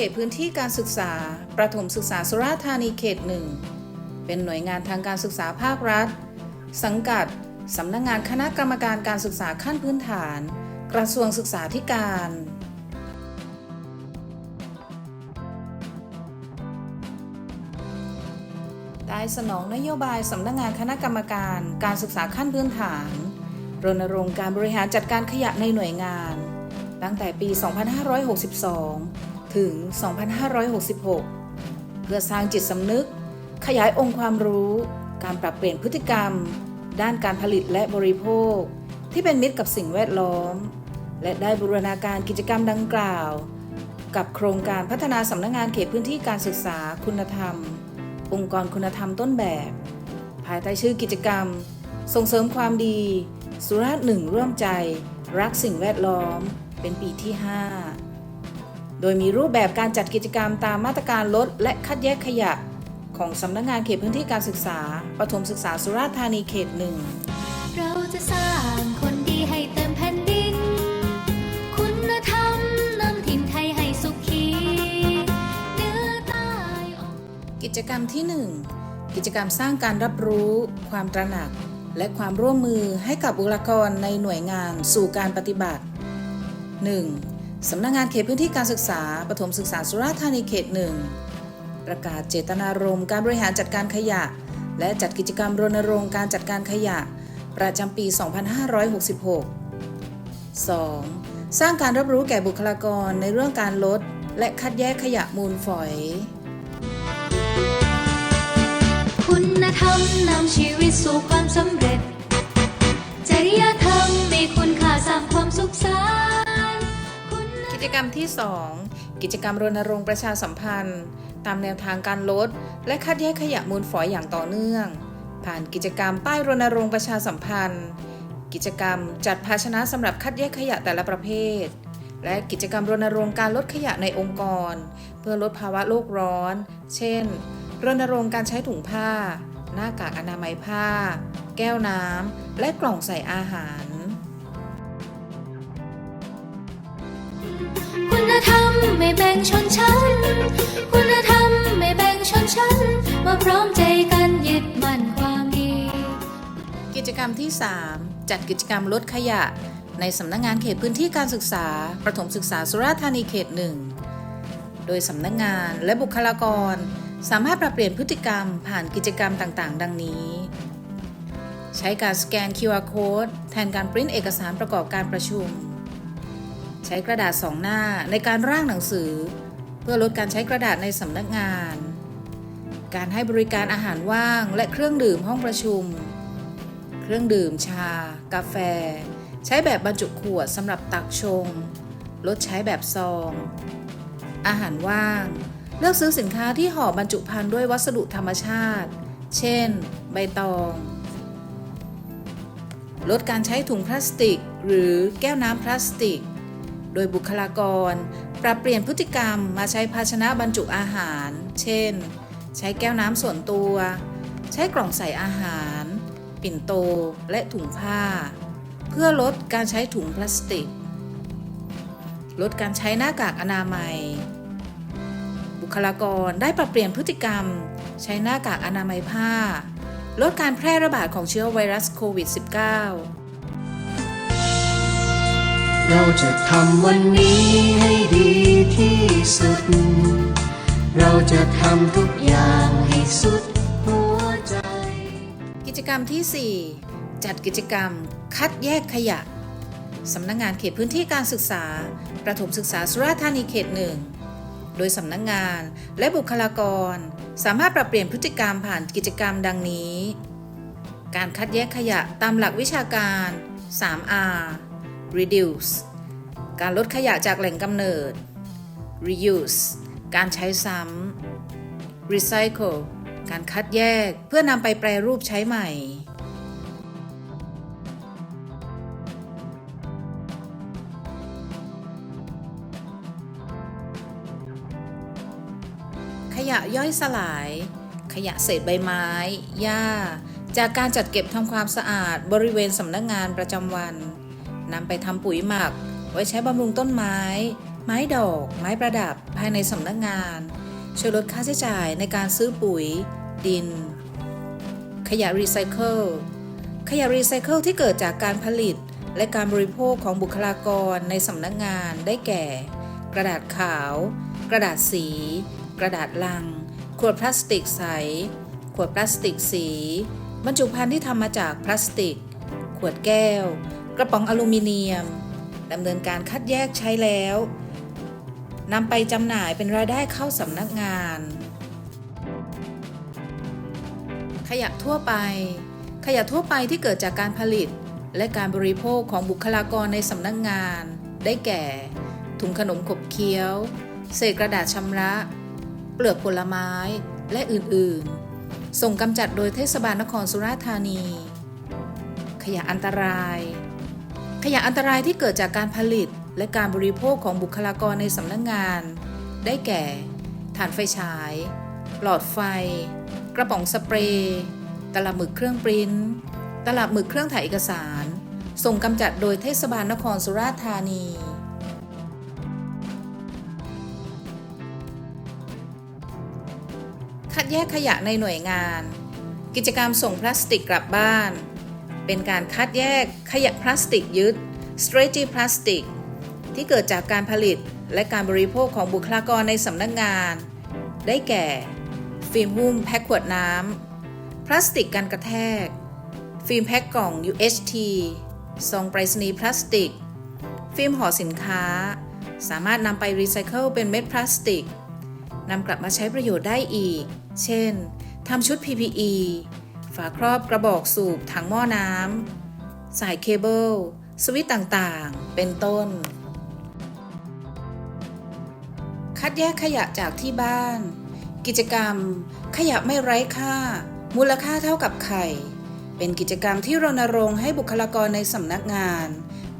เขตพื้นที่การศึกษา ประถมศึกษาสุราษฎร์ธานีเขตหนึ่งเป็นหน่วยงานทางการศึกษาภาครัฐ สังกัดสำนักงานคณะกรรมการการศึกษาขั้นพื้นฐาน กระทรวงศึกษาธิการ ได้สนองนโยบายสำนักงานคณะกรรมการการศึกษาขั้นพื้นฐาน รณรงค์การบริหารจัดการขยะในหน่วยงาน ตั้งแต่ปี 2562 ถึง 2566 เพื่อสร้างจิตสำนึก ขยายองค์ความรู้ การปรับเปลี่ยนพฤติกรรม ด้านการผลิตและบริโภค ที่เป็นมิตรกับสิ่งแวดล้อม และได้บูรณาการกิจกรรมดังกล่าว กับโครงการพัฒนาสำนักงานเขตพื้นที่การศึกษาคุณธรรม องค์กรคุณธรรมต้นแบบ ภายใต้ชื่อกิจกรรม ส่งเสริมความดี สุราษฎร์หนึ่งร่วมใจ รักสิ่งแวดล้อม เป็นปีที่ 5 โดยมีรูปแบบการจัดกิจกรรมตามมาตรการลดและคัดแยกขยะ ของสำนักงานเขตพื้นที่การศึกษา ประถมศึกษาสุราษฎร์ธานีเขตหนึ่งเราจะสร้างคนดีให้เต็มแผ่นดิน คุณธรรมนำถิ่นไทยให้สุขีเหนื้อใต้ออกกิจกรรมที่ 1 กิจกรรมสร้างการรับรู้ ความตระหนัก และความร่วมมือให้กับบุคลากรในหน่วยงานสู่การปฏิบัติ 1. สำนักงงานเขตพื้นที่การศึกษาปฐมศึกษาสุราษฎร์ธานีเขตหนึ่งประกาศเจตนารมณ์การบริหารจัดการขยะ และจัดกิจกรรมรณรงค์การจัดการขยะ ประจำปี 2566 2. สร้างการรับรู้แก่บุคลากรในเรื่องการลด และคัดแยกขยะมูลฝอย คุณธรรมนำชีวิตสู่ความสำเร็จ จริยธรรมมีคุณค่าสร้างความสุขสัน กิจกรรมที่ 2 กิจกรรมรณรงค์ประชาสัมพันธ์ ตามแนวทางการลด และคัดแยกขยะมูลฝอยอย่างต่อเนื่อง ผ่านกิจกรรมป้ายรณรงค์ประชาสัมพันธ์ กิจกรรมจัดภาชนะสำหรับคัดแยกขยะแต่ละประเภท และกิจกรรมรณรงค์การลดขยะในองค์กร เพื่อลดภาวะโลกร้อน เช่น รณรงค์การใช้ถุงผ้า หน้ากากอนามัยผ้า แก้วน้ำและกล่องใส่อาหาร ไม่แบ่งชนชั้น คุณธรรมไม่แบ่งชนชั้น มาพร้อมใจกันยึดมั่นความดี กิจกรรมที่ 3 จัดกิจกรรมลดขยะ ในสำนักงงานเขตพื้นที่การศึกษา ประถมศึกษาสุราษฎร์ธานีเขตหนึ่ง โดยสำนักงานและบุคลากร สามารถปรับเปลี่ยนพฤติกรรมผ่านกิจกรรมต่างๆ ดังนี้ ใช้การสแกน QR code แทนการปริ้นเอกสารประกอบการประชุม ใช้กระดาษสองหน้าในการร่างหนังสือ เพื่อลดการใช้กระดาษในสำนักงาน การให้บริการอาหารว่างและเครื่องดื่มห้องประชุม เครื่องดื่มชา กาแฟ ใช้แบบบรรจุขวดสำหรับตักชง ลดใช้แบบซอง อาหารว่าง เลือกซื้อสินค้าที่ห่อบรรจุภัณฑ์ด้วยวัสดุธรรมชาติ เช่น ใบตองลดการใช้ถุงพลาสติก หรือแก้วน้ำพลาสติก ดยบุคลากร ปรับเปลี่ยนพฤติกรรมมาใช้ภาชนะบรรจุอาหาร เช่น ใช้แก้วน้ำส่วนตัว ใช้กล่องใส่อาหาร ปิ่นโตและถุงผ้า เพื่อลดการใช้ถุงพลาสติก ลดการใช้หน้ากากอนามัย บุคลากรได้ปรับเปลี่ยนพฤติกรรม ใช้หน้ากากอนามัยผ้า ลดการแพร่ระบาดของเชื้อไวรัสโควิด -19 เราจะทำวันนี้ให้ดีที่สุด เราจะทำทุกอย่างให้สุดหัวใจ กิจกรรมที่ 4 จัดกิจกรรมคัดแยกขยะ สำนักงงานเขตพื้นที่การศึกษา ประถมศึกษาสุราษฎร์ธานีเขตหนึ่ง โดยสำนักงงานและบุคลากร สามารถปรับเปลี่ยนพฤติกรรมผ่านกิจกรรมดังนี้ การคัดแยกขยะตามหลักวิชาการ 3R reduce การลดขยะจากแหล่งกำเนิด reuse การใช้ซ้ำ recycle การคัดแยกเพื่อนำไปแปรรูปใช้ใหม่ ขยะย่อยสลาย ขยะเศษใบไม้ หญ้า จากการจัดเก็บทำความสะอาดบริเวณสำนักงานประจำวัน นำไปทำปุ๋ยหมัก ไว้ใช้บำรุงต้นไม้ ไม้ดอก ไม้ประดับภายในสำนักงาน ช่วยลดค่าใช้จ่ายในการซื้อปุ๋ย ดิน ขยะรีไซเคิลขยะรีไซเคิลที่เกิดจากการผลิต และการบริโภคของบุคลากรในสำนักงานได้แก่ กระดาษขาว กระดาษสี กระดาษลัง ขวดพลาสติกใส ขวดพลาสติกสี บรรจุภัณฑ์ที่ทำมาจากพลาสติก ขวดแก้ว กระป๋องอลูมิเนียมดำเนินการคัดแยกใช้แล้วนำไปจำหน่ายเป็นรายได้เข้าสำนักงาน ขยะทั่วไป ขยะทั่วไปที่เกิดจากการผลิต และการบริโภคของบุคลากรในสำนักงาน ได้แก่ ถุงขนมขบเคี้ยว เศษกระดาษชำระ เปลือกผลไม้และอื่นๆ ส่งกำจัดโดยเทศบาลนครสุราษฎร์ธานี ขยะอันตราย ขยะอันตรายที่เกิดจากการผลิตและการบริโภคของบุคลากรในสำนักงาน ได้แก่ ถ่านไฟฉาย หลอดไฟ กระป๋องสเปรย์ ตลับหมึกเครื่องปริ้น ตลับหมึกเครื่องถ่ายเอกสาร ส่งกำจัดโดยเทศบาลนครสุราษฎร์ธานี คัดแยกขยะในหน่วยงาน กิจกรรมส่งพลาสติกกลับบ้าน เป็นการคัดแยกขยะพลาสติกยึด strategy พลาสติกที่เกิดจากการผลิตและการบริโภคของบุคลากรในสำนักงาน ได้แก่ ฟิล์มหุ้มแพ็คขวดน้ำ พลาสติกกันกระแทก ฟิล์มแพ็คกล่อง UHT ซองไปรษณีย์พลาสติก ฟิล์มห่อสินค้า สามารถนำไปรีไซเคิลเป็นเม็ดพลาสติกนำกลับมาใช้ประโยชน์ได้อีก เช่นทำชุด PPE ฝาครอบกระบอกสูบถังหม้อน้ำสายเคเบิลสวิตต่างๆ เป็นต้น คัดแยกขยะจากที่บ้าน กิจกรรม ขยะไม่ไร้ค่า มูลค่าเท่ากับไข่ เป็นกิจกรรมที่รณรงค์ให้บุคลากรในสำนักงาน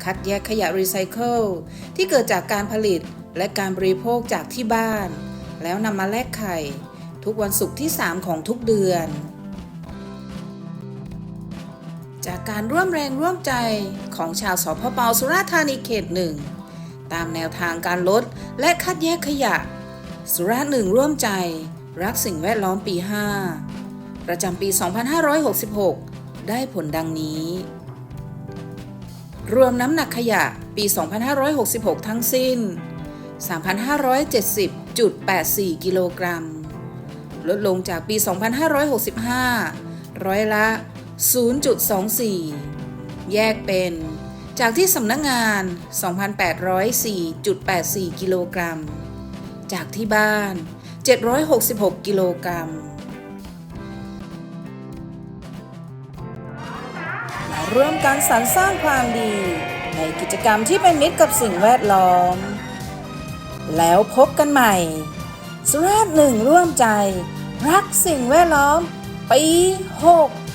คัดแยกขยะรีไซเคิลที่เกิดจากการผลิตและการบริโภคจากที่บ้าน แล้วนำมาแลกไข่ ทุกวันศุกร์ที่ 3 ของทุกเดือน จากการร่วมแรงร่วมใจของชาวสพปสุราษฎร์ธานีเขตหนึ่งตามแนวทางการลดและคัดแยกขยะ สุราษฎร์หนึ่งร่วมใจ รักสิ่งแวดล้อมปี 5 ประจำปี 2566 ได้ผลดังนี้ รวมน้ำหนักขยะปี 2566 ทั้งสิ้น 3,570.84 กิโลกรัม ลดลงจากปี 2565 ร้อยละ 0.24 แยกเป็น จากที่สำนักงาน 2,804.84 กิโลกรัม จากที่บ้าน 766 กิโลกรัม มาร่วมกันสรรสร้างความดี ในกิจกรรมที่เป็นมิตรกับสิ่งแวดล้อม แล้วพบกันใหม่ สุราษฎร์หนึ่งร่วมใจ รักสิ่งแวดล้อมปี6